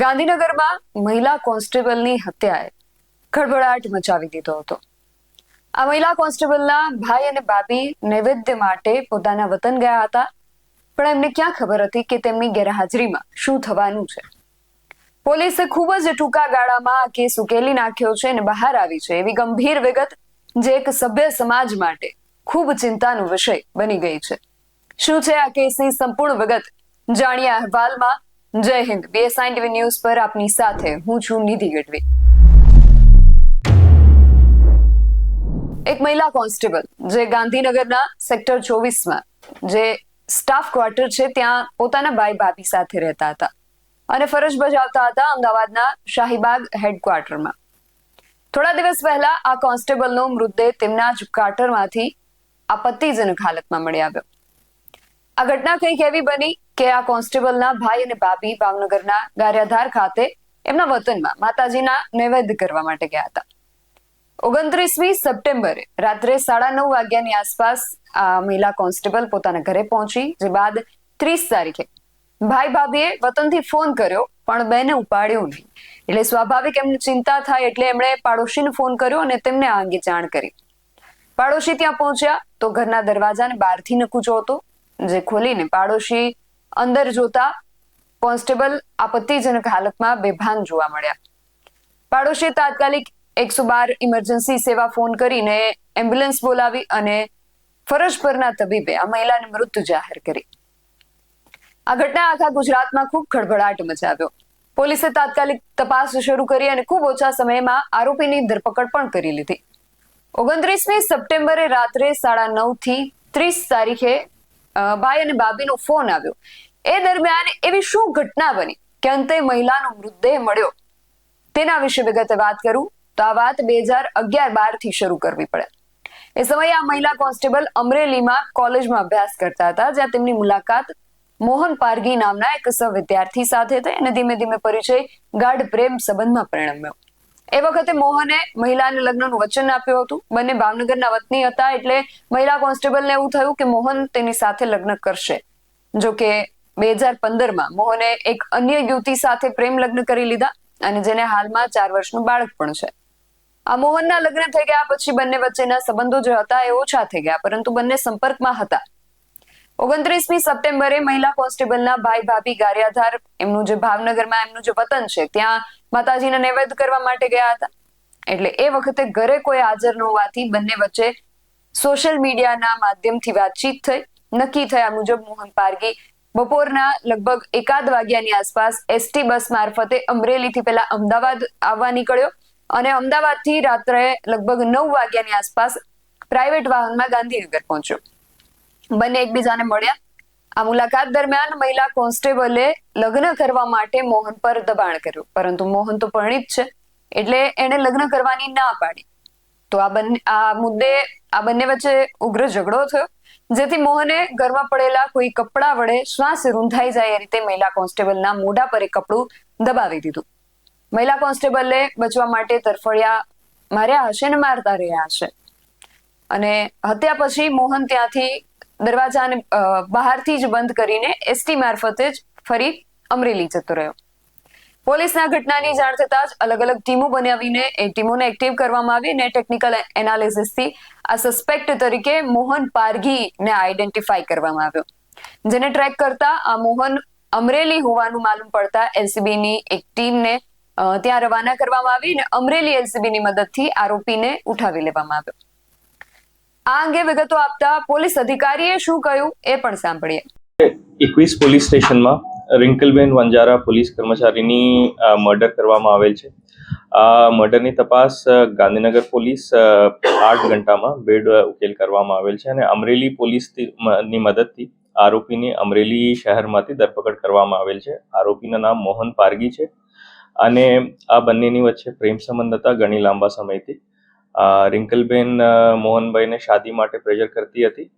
ગાંધીનગરમાં મહિલા કોન્સ્ટેબલની હત્યાએ ખળભળાટ મચાવી દીધો હતો. આ મહિલા કોન્સ્ટેબલના ભાઈ અને ભાભી નૈવેદ્ય માટે પોતાના વતન ગયા હતા, પણ એમને ક્યાં ખબર હતી કે તેમની ગેરહાજરીમાં શું થવાનું છે? પોલીસે ખૂબ જ ટૂંકા ગાળામાં આ કેસ ઉકેલી નાખ્યો છે અને બહાર આવી છે. એવી ગંભીર વિગત જે એક સભ્ય સમાજ માટે ખૂબ ચિંતાનો વિષય બની ગઈ છે. શું છે આ કેસની સંપૂર્ણ વિગત? જાણીએ અહેવાલમાં જય હિન્દ. બીએસઆઈ ટીવી ન્યૂઝ પર આપની સાથે હું છું નિધિ ગઢવી. એક મહિલા કોન્સ્ટેબલ જે ગાંધીનગરના સેક્ટર ચોવીસમાં, જે સ્ટાફ ક્વાર્ટર છે, ત્યાં પોતાના ભાઈ ભાભી સાથે રહેતા હતા અને ફરજ બજાવતા હતા અમદાવાદના શાહીબાગ હેડક્વાર્ટરમાં. થોડા દિવસ પહેલા આ કોન્સ્ટેબલનો મૃતદેહ તેમના જ ક્વાર્ટરમાંથી આપત્તિજનક હાલતમાં મળી આવ્યો. આ ઘટના કંઈક એવી બની કે આ કોન્સ્ટેબલના ભાઈ અને ભાભી ભાવનગરના ગારિયાધાર ખાતે એમના વતનમાં માતાજીના નૈવેદ્ય કરવા માટે ગયા હતા. ઓગણત્રીસમી સપ્ટેમ્બરે રાત્રે સાડા નવ વાગ્યાની આસપાસ આ મહિલા કોન્સ્ટેબલ પોતાના ઘરે પહોંચી, જે બાદ ત્રીસ તારીખે ભાઈ ભાભીએ વતનથી ફોન કર્યો, પણ બેને ઉપાડ્યો નહીં. એટલે સ્વાભાવિક એમને ચિંતા થાય એટલે એમણે પાડોશીને ફોન કર્યો અને તેમને આ અંગે જાણ કરી. પાડોશી ત્યાં પહોંચ્યા તો ઘરના દરવાજાને બહારથી નકુચો હતો જે ખોલીને પાડોશી અંદર જોતા કોન્સ્ટેબલ આપત્તિજનક હાલતમાં બેભાન જોવા મળ્યા. પાડોશીએ તાત્કાલિક એકસો બાર ઇમરજન્સી સેવા ફોન કરીને એમ્બ્યુલન્સ બોલાવી અને ફરજ પરના તબીબે આ મહિલાને મૃત જાહેર કરી. આ ઘટના આખા ગુજરાતમાં ખૂબ ખળભળાટ મચાવ્યો. પોલીસે તાત્કાલિક તપાસ શરૂ કરી અને ખૂબ ઓછા સમયમાં આરોપીની ધરપકડ પણ કરી લીધી. ઓગણત્રીસમી સપ્ટેમ્બરે રાત્રે સાડા નવથી ત્રીસ તારીખે ભાઈ અને ભાભીનો ફોન આવ્યો. એ દરમિયાન એવી શું ઘટના બની કે અંતે મહિલાનો મૃતદેહ મળ્યો? તેના વિશે વિગતે વાત કરું તો આ વાત બે હજાર અગિયાર બારથી શરૂ કરવી પડે. એ સમયે આ મહિલા કોન્સ્ટેબલ અમરેલીમાં કોલેજમાં અભ્યાસ કરતા હતા, જ્યાં તેમની મુલાકાત મોહન પારગી નામના એક વિદ્યાર્થી સાથે થઈ અને ધીમે ધીમે પરિચય ગાઢ પ્રેમ સંબંધમાં પરિણમ્યો. એ વખતે મોહને મહિલાને લગ્નનું વચન આપ્યું હતું. બંને ભાવનગરના વતની હતા એટલે મહિલા કોન્સ્ટેબલને એવું થયું કે મોહન તેની સાથે લગ્ન કરશે. જો કે બે હજાર પંદરમાં મોહને એક અન્ય યુવતી સાથે પ્રેમ લગ્ન કરી લીધા અને જેને હાલમાં ચાર વર્ષનું બાળક પણ છે. આ મોહનના લગ્ન થઈ ગયા પછી બંને વચ્ચેના સંબંધો જે હતા એ ઓછા થઈ ગયા, પરંતુ બંને સંપર્કમાં હતા. ઓગણત્રીસમી સપ્ટેમ્બરે મહિલા કોન્સ્ટેબલના ભાઈ ભાભી ગારિયાધાર, એમનું જે ભાવનગરમાં એમનું જે વતન છે, ત્યાં માતાજીને નૈવેદ્ય કરવા માટે ગયા હતા. એટલે એ વખતે ઘરે કોઈ હાજર ન હોવાથી બંને વચ્ચે સોશિયલ મીડિયાના માધ્યમથી વાતચીત થઈ. નક્કી થયા મુજબ મોહન પારગી બપોરના લગભગ એકાદ વાગ્યાની આસપાસ એસટી બસ મારફતે અમરેલીથી પહેલા અમદાવાદ આવવા નીકળ્યો અને અમદાવાદથી રાત્રે લગભગ નવ વાગ્યાની આસપાસ પ્રાઇવેટ વાહનમાં ગાંધીનગર પહોંચ્યો. બંને એકબીજાને મળ્યા. આ મુલાકાત દરમિયાન મહિલા કોન્સ્ટેબલે લગ્ન કરવા માટે મોહન પર દબાણ કર્યું. પરંતુ મોહન તો પરણિત છે, એટલે એણે લગ્ન કરવાની ના પાડી. તો આ બંને, આ મુદ્દે, આ બંને વચ્ચે ઉગ્ર ઝઘડો થયો, જેથી મોહને ઘરમાં પડેલા કોઈ કપડા વડે શ્વાસ રૂંધાઈ જાય એ રીતે મહિલા કોન્સ્ટેબલના મોઢા પર એ કપડું દબાવી દીધું. મહિલા કોન્સ્ટેબલે બચવા માટે તરફડિયા માર્યા હશે ને મારતા રહ્યા હશે. અને હત્યા પછી મોહન ત્યાંથી દરવાજાને બહારથી જ બંધ કરીને એસટી મારફતે જ ફરી અમરેલી જતો રહ્યો. પોલીસના ઘટનાની જાણ થતાં જ અલગ અલગ ટીમો બનાવીને એ ટીમોને એક્ટિવ કરવામાં આવી અને ટેકનિકલ એનાલિસિસથી આ સસ્પેક્ટ તરીકે મોહન પારઘીને આઈડેન્ટિફાઈ કરવામાં આવ્યો. જેને ટ્રેક કરતા આ મોહન અમરેલી હોવાનું માલુમ પડતા એલસીબીની એક ટીમને ત્યાં રવાના કરવામાં આવી અને અમરેલી એલસીબીની મદદથી આરોપીને ઉઠાવી લેવામાં આવ્યો. આ અંગે વિગતો આપતા પોલીસ અધિકારીએ શું કહ્યું એ પણ સાંભળીએ. એકવીસ પોલીસ સ્ટેશનમાં રિંકલબેન વંજારા પોલીસ કર્મચારીની મર્ડર કરવામાં આવેલ છે. આ મર્ડરની તપાસ ગાંધીનગર પોલીસ આઠ ઘંટામાં બેડ ઉકેલ કરવામાં આવેલ છે અને અમરેલી પોલીસની મદદથી આરોપીની અમરેલી શહેરમાંથી ધરપકડ કરવામાં આવેલ છે. આરોપીનું નામ મોહન પારગી છે અને આ બંનેની વચ્ચે પ્રેમ સંબંધ હતા ઘણી લાંબા સમયથી. રિંકલબેન મોહનભાઈને શાદી માટે પ્રેઝર કરતી હતી.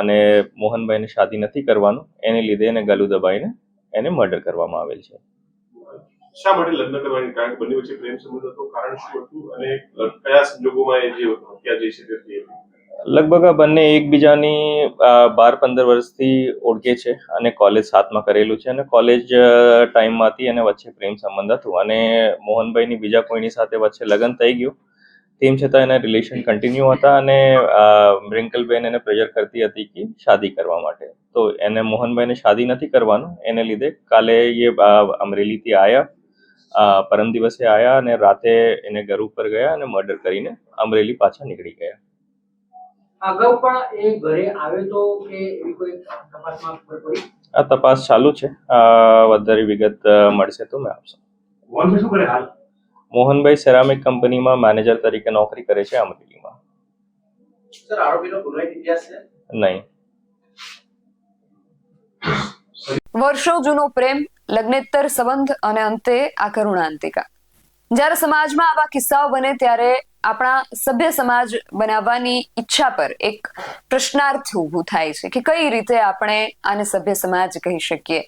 અને મોહનભાઈને શાદી નથી કરવાનું. એને લીધે એને ગલુ દબાઈને એને મર્ડર કરવામાં આવેલ છે. શા માટે લગ્ન કરવાની? કારણ બંને વચ્ચે પ્રેમ સંબંધ હતો. કારણ શું હતું? અને કયા સંજોગોમાં એ જે હત્યા જઈ શકે તે? લગભગ આ બંને એકબીજાની બાર પંદર વર્ષથી ઓળખે છે અને કોલેજ સાથમાં કરેલું છે અને કોલેજ ટાઈમમાંથી અને વચ્ચે પ્રેમ સંબંધ હતું. અને મોહનભાઈની બીજા કોઈની સાથે વચ્ચે લગ્ન થઈ ગયું. તેમ છતાં એના રિલેશન કન્ટિન્યુ હતા અને રિંકલબેન એને પ્રેશર કરતી હતી કે શાદી કરવા માટે. તો એને મોહનભાઈને શાદી નથી કરવાનું. એને લીધે કાલે એ અમરેલીથી આવ્યા પરમ દિવસે આવ્યા અને રાતે એને ઘર ઉપર ગયા અને મર્ડર કરીને અમરેલી પાછા નીકળી ગયા. અગાઉ પણ એ ઘરે આવે તો કે એવી કોઈ તપાસમાં ખબર પડી? આ તપાસ ચાલુ છે. અ, વધારે વિગત મળશે તો મેં આપશો. વોન શું કરે હાલ? મોહનભાઈ સેરામિક કંપનીમાં મેનેજર તરીકે નોકરી કરે છે અમરેલીમાં. સર આરોપીનો ગુનાહિત ઇતિહાસ છે? નહીં. વર્ષો જૂનો પ્રેમ લગ્નેતર સંબંધ અને અંતે આ કરુણાંતિકા. જ્યારે સમાજમાં આવા કિસ્સાઓ બને ત્યારે આપણા સભ્ય સમાજ બનાવવાની ઈચ્છા પર એક પ્રશ્નાર્થ ઊભું થાય છે કે કઈ રીતે આપણે આને સભ્ય સમાજ કહી શકીએ?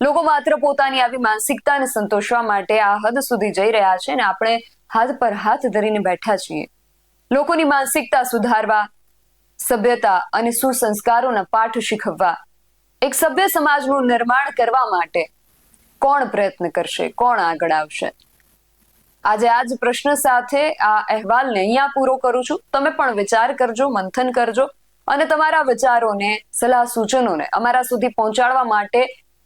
લોકો માત્ર પોતાની આવી માનસિકતાને સંતોષવા માટે આ હદ સુધી જઈ રહ્યા છે અને આપણે હાથ પર હાથ ધરીને બેઠા છીએ. લોકોની માનસિકતા સુધારવા, સભ્યતા અને સુસંસ્કારોના પાઠ શીખવવા, એક સભ્ય સમાજનું નિર્માણ કરવા માટે કોણ પ્રયત્ન કરશે, કોણ આગળ આવશે? આજે આ જ પ્રશ્ન સાથે આ અહેવાલને અહીંયા પૂરો કરું છું. તમે પણ વિચાર કરજો, મંથન કરજો અને તમારા વિચારોને સલાહ સૂચનોને અમારા સુધી પહોંચાડવા માટે